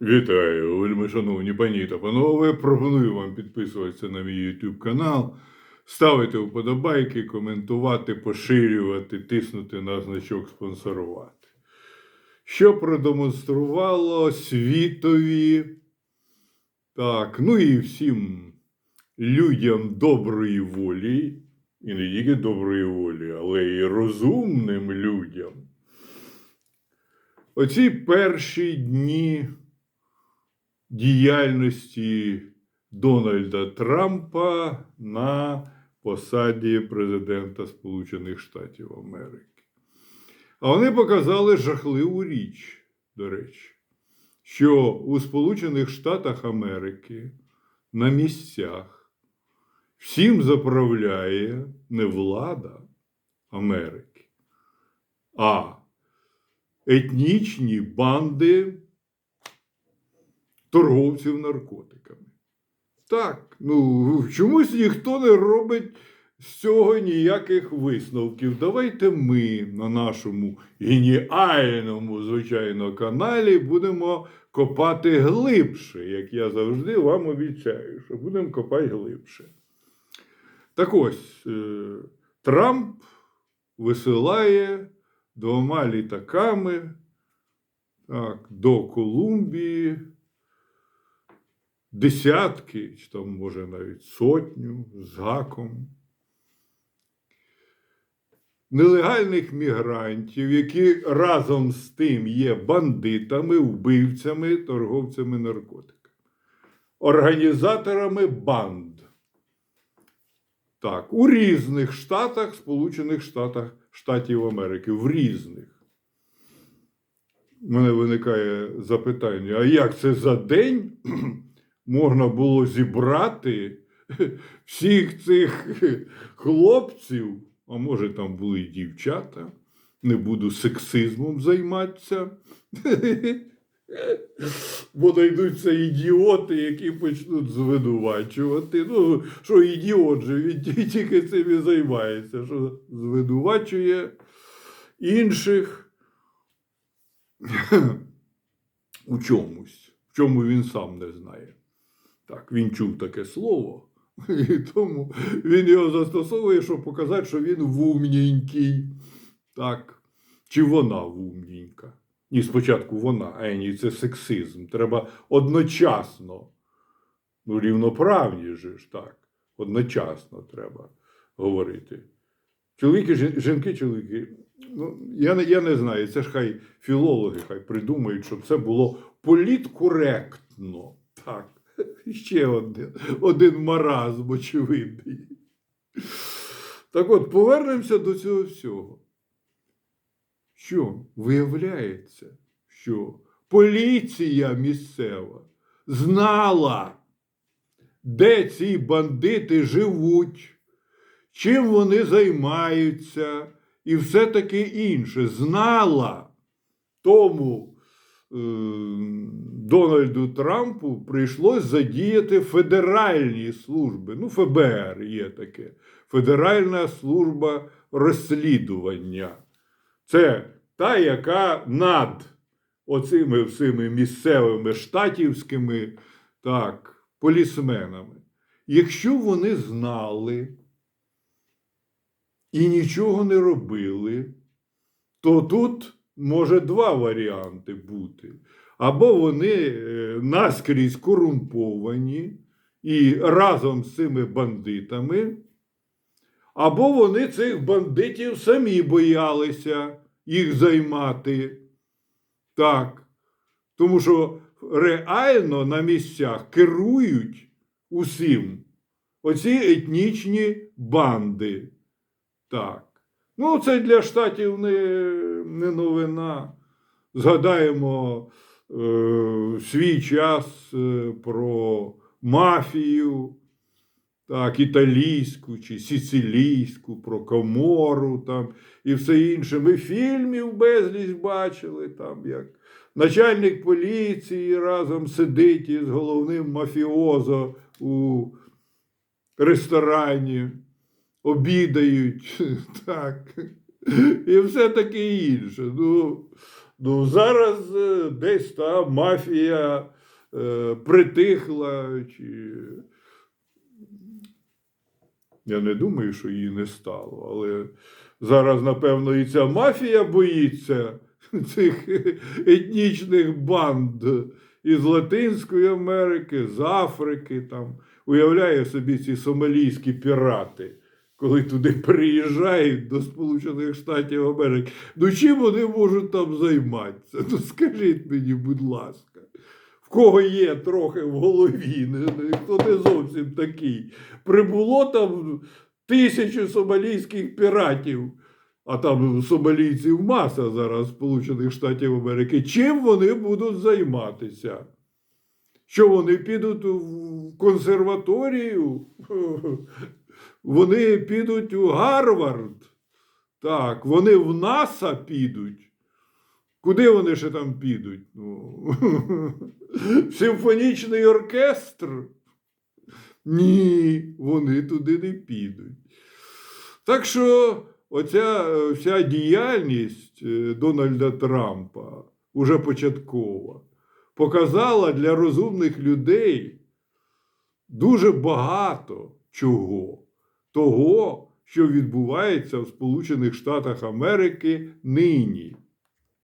Вітаю, вельми шановні пані та панове. Пропоную вам підписуватися на мій YouTube канал, ставити вподобайки, коментувати, поширювати, тиснути на значок спонсорувати. Що продемонструвало світові, так, ну і всім людям доброї волі, і не тільки доброї волі, але й розумним людям. Оці перші дні діяльності Дональда Трампа на посаді президента Сполучених Штатів Америки. А вони показали жахливу річ, до речі, що у Сполучених Штатах Америки на місцях всім заправляє не влада Америки, а етнічні банди торговців наркотиками. Так, ну чомусь ніхто не робить з цього ніяких висновків. Давайте ми на нашому геніальному, звичайно, каналі будемо копати глибше, як я завжди вам обіцяю, що будемо копати глибше. Так ось, е, Трамп висилає двома літаками так, до Колумбії десятки, чи там, може, навіть сотню з гаком нелегальних мігрантів, які разом з тим є бандитами, вбивцями, торговцями наркотиками, організаторами банд. Так, у різних штатах, Сполучених Штатах, Штатів Америки, в різних. У мене виникає запитання: а як це за день можна було зібрати всіх цих хлопців, а може там були й дівчата, не буду сексизмом займатися. Бо знайдуться ідіоти, які почнуть звинувачувати. Ну, що ідіот же, він тільки цим і займається, що звинувачує інших у чомусь, в чому він сам не знає. Так, він чув таке слово, і тому він його застосовує, щоб показати, що він вумненький. Так. Чи вона вумненька? Ні, спочатку вона, а ні, це сексизм. Треба одночасно. Ну, рівноправні же ж так. Одночасно треба говорити. Чоловіки, жінки, чоловіки. Ну, я, не, я не знаю, це ж хай філологи хай придумають, щоб це було політкоректно. Так. Ще один, один маразм очевидний. Так от, повернемося до цього всього. Що виявляється, що поліція місцева знала, де ці бандити живуть, чим вони займаються, і все таке інше. Знала. Тому Дональду Трампу прийшлось задіяти федеральні служби. Ну, ФБР є таке. Федеральна служба розслідування. Це та, яка над оцими всіми місцевими штатівськими так, полісменами. Якщо вони знали і нічого не робили, то тут може два варіанти бути. Або вони е, наскрізь корумповані і разом з цими бандитами, або вони цих бандитів самі боялися їх займати. Так. Тому що реально на місцях керують усім оці етнічні банди. Так. Ну, це для штатів не, не новина. Згадаємо е, свій час е, про мафію, так, італійську чи сицилійську, про комору там, і все інше. Ми фільмів безліч бачили, там, як начальник поліції разом сидить із головним мафіозо у ресторані, обідають, так, і все таке інше. Ну, Ну, зараз е, десь та мафія е, притихла, чи. Я не думаю, що її не стало, але зараз, напевно, і ця мафія боїться цих етнічних банд із Латинської Америки, з Африки. Там. Уявляє собі ці сомалійські пірати, коли туди приїжджають до Сполучених Штатів Америки. Ну чим вони можуть там займатися? Ну скажіть мені, будь ласка. В кого є трохи в голові, хто не зовсім такий. Прибуло там тисячі сомалійських піратів, а там сомалійців маса зараз Сполучених Штатів Америки. Чим вони будуть займатися? Що вони підуть в консерваторію? Вони підуть у Гарвард. Так, вони в НАСА підуть. Куди вони ще там підуть? Ну, симфонічний оркестр? Ні, вони туди не підуть. Так що оця вся діяльність е, Дональда Трампа уже початкова показала для розумних людей дуже багато чого. Того, що відбувається в Сполучених Штатах Америки нині.